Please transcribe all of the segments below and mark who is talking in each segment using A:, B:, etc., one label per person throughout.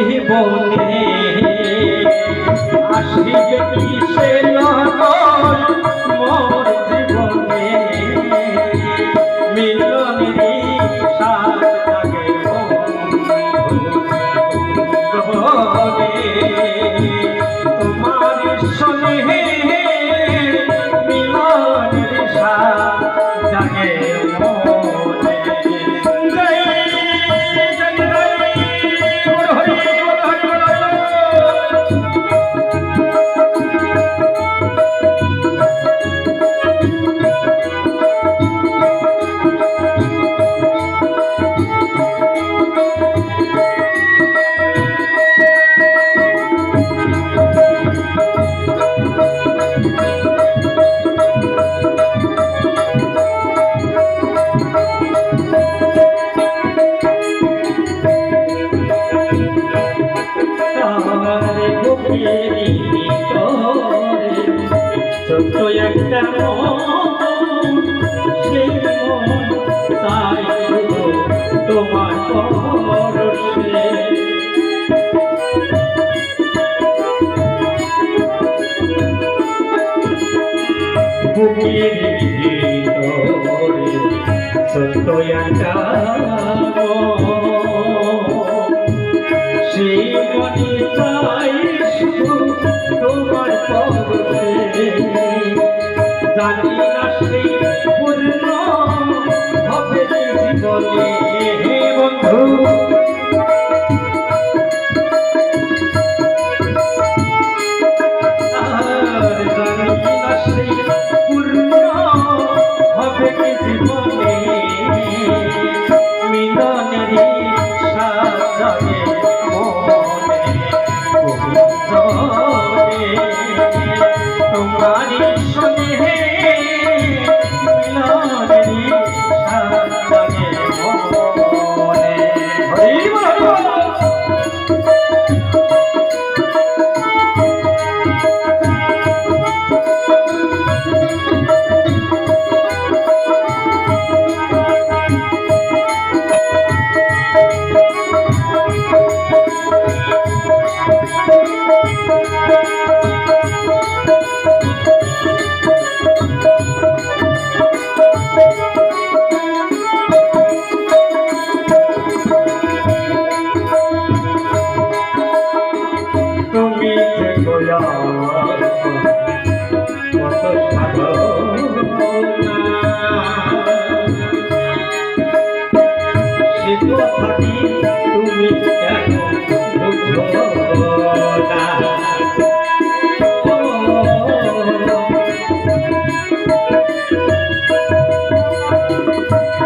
A: ही बोले। বুকের ভিতরে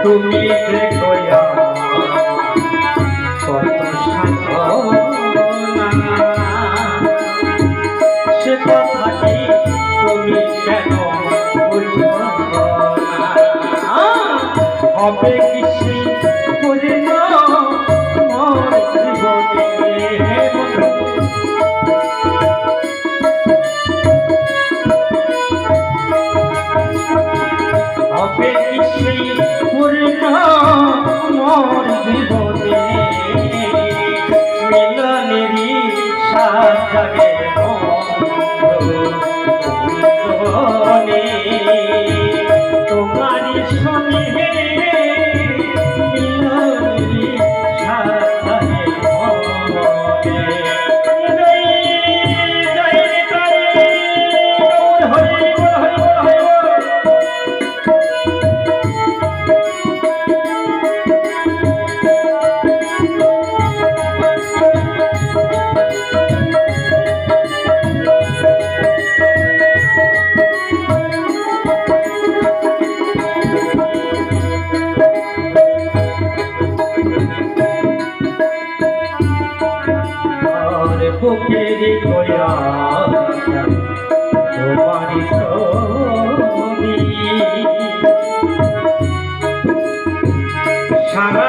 A: তুমি দেখয়া কত তুমি কেন হবে কি হবে সেই বুকে গোয়া তোমারি সারা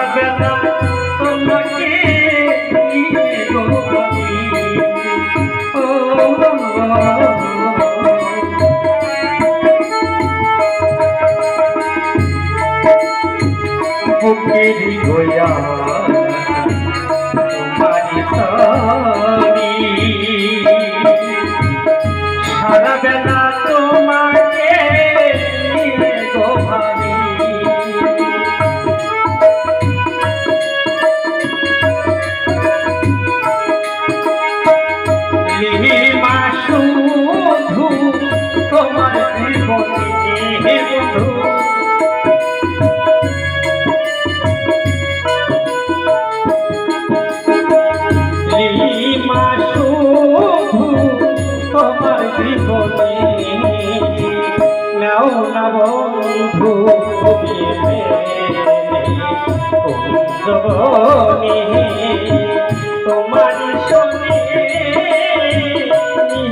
A: তোমার সনে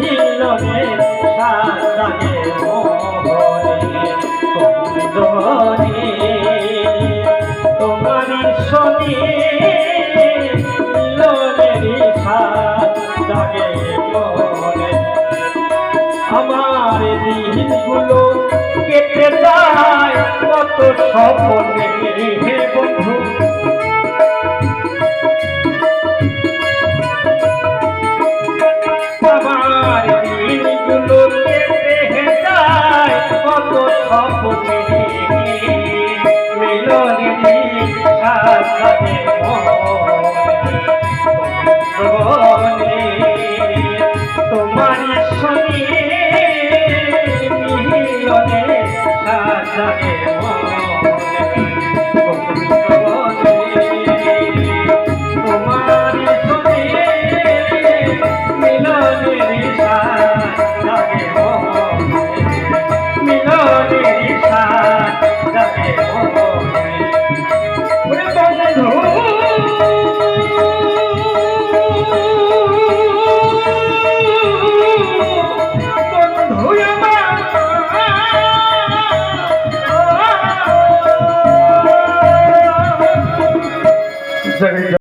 A: মিলনে সাজাগে মোহনে